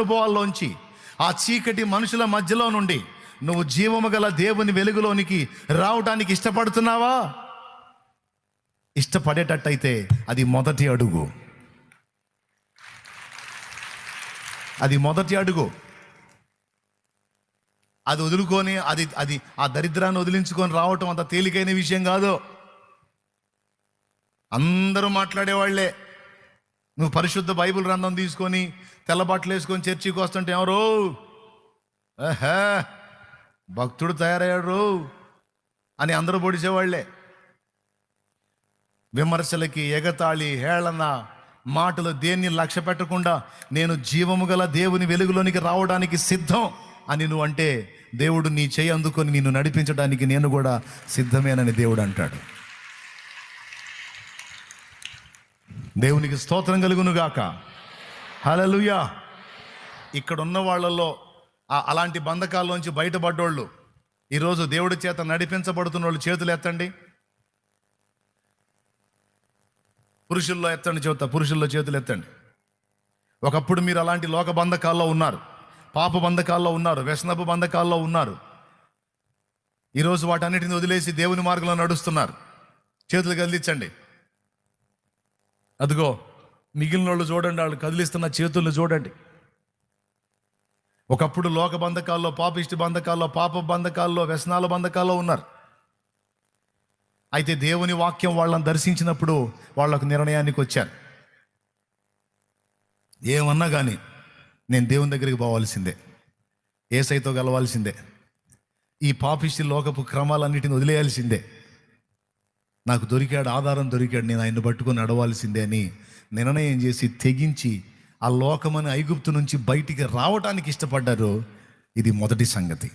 అనుభవాల్లోంచి ఆ చీకటి మనుషుల మధ్యలో నుండి నువ్వు జీవము గల దేవుని వెలుగులోనికి రావటానికి ఇష్టపడుతున్నావా? ఇష్టపడేటట్టయితే అది మొదటి అడుగు. అది మొదటి అడుగు. అది వదులుకొని అది అది ఆ దరిద్రాన్ని వదిలించుకొని రావటం అంత తేలికైన విషయం కాదు. అందరూ మాట్లాడేవాళ్ళే. నువ్వు పరిశుద్ధ బైబిల్ గ్రంథం తీసుకొని తెల్లబట్టలు వేసుకొని చర్చికి వస్తుంటే ఎవరు? భక్తుడు తయారయ్యాడు అని అందరూ పొడిచేవాళ్ళే విమర్శలకి ఎగతాళి హేళన మాటలు దేన్ని లక్ష్య పెట్టకుండా నేను జీవము గల దేవుని వెలుగులోనికి రావడానికి సిద్ధం అని నువ్వు అంటే దేవుడు నీ చేయి అందుకొని నిన్ను నడిపించడానికి నేను కూడా సిద్ధమేనని దేవుడు అంటాడు. దేవునికి స్తోత్రం కలుగునుగాక. హలలుయా ఇక్కడ ఉన్న వాళ్ళల్లో అలాంటి బంధకాల్లోంచి బయటపడ్డోళ్ళు ఈరోజు దేవుడి చేత నడిపించబడుతున్న వాళ్ళు చేతులు ఎత్తండి. పురుషుల్లో ఎత్తండి చేత పురుషుల్లో చేతులు ఎత్తండి. ఒకప్పుడు మీరు అలాంటి లోక బంధకాల్లో ఉన్నారు పాప బంధకాల్లో ఉన్నారు వ్యసనపు బంధకాల్లో ఉన్నారు. ఈరోజు వాటన్నిటిని వదిలేసి దేవుని మార్గంలో నడుస్తున్నారు. చేతులు కదిలించండి అదిగో మిగిలిన వాళ్ళు చూడండి వాళ్ళు కదిలిస్తున్న చేతులను చూడండి. ఒకప్పుడు లోక బంధకాల్లో పాపిష్టి బంధకాల్లో పాప బంధకాల్లో వ్యసనాల బంధకాల్లో ఉన్నారు. అయితే దేవుని వాక్యం వాళ్ళని దర్శించినప్పుడు వాళ్ళకు నిర్ణయానికి వచ్చారు. ఏమన్నా కానీ నేను దేవుని దగ్గరికి పోవాల్సిందే. ఏసైతో కలవాల్సిందే. ఈ పాపిష్టి లోకపు క్రమాలన్నిటిని వదిలేయాల్సిందే. నాకు దొరికాడు ఆధారం దొరికాడు నేను ఆయన్ని పట్టుకొని నడవాల్సిందే అని నిర్ణయం చేసి తెగించి ఆ లోకమని ఐగుప్తు నుంచి బయటికి రావడానికి ఇష్టపడ్డారు ఇది మొదటి సంగతి.